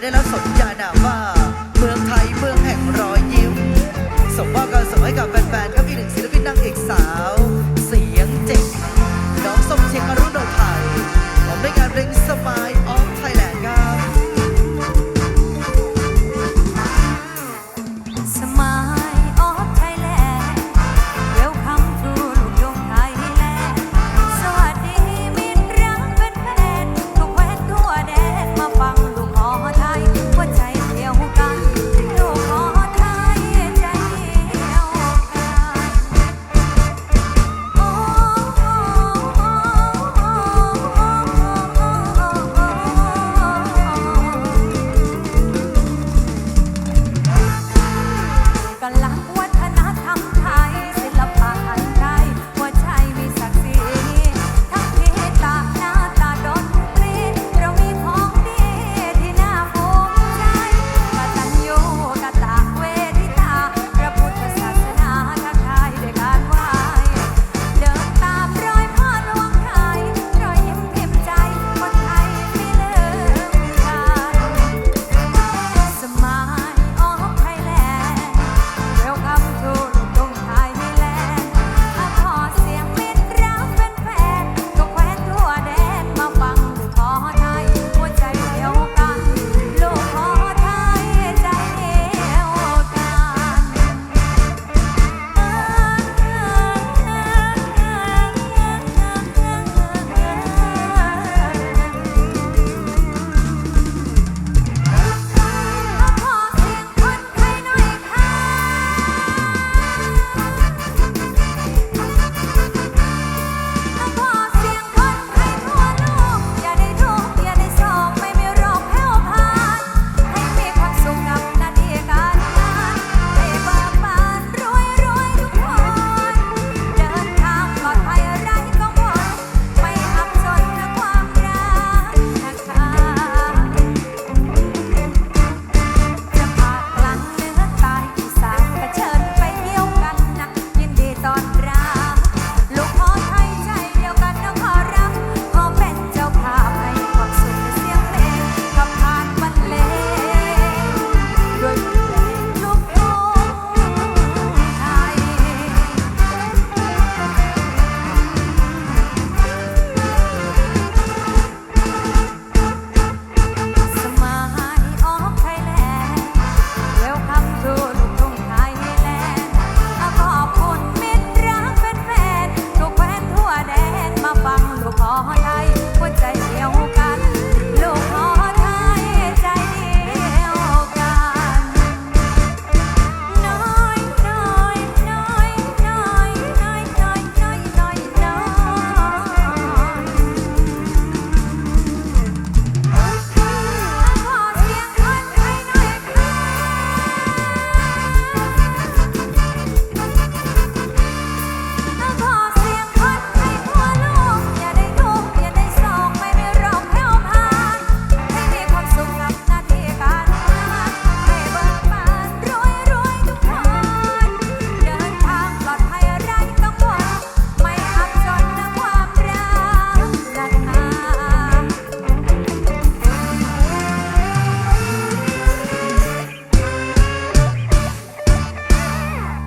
ได้แล้วสนญานามว่า เมืองไทยเมืองแห่งรอยยิ้มส่งมอบกันส่งให้กับแฟนๆก็พี่หนึ่งศิลปินนางเอกสาว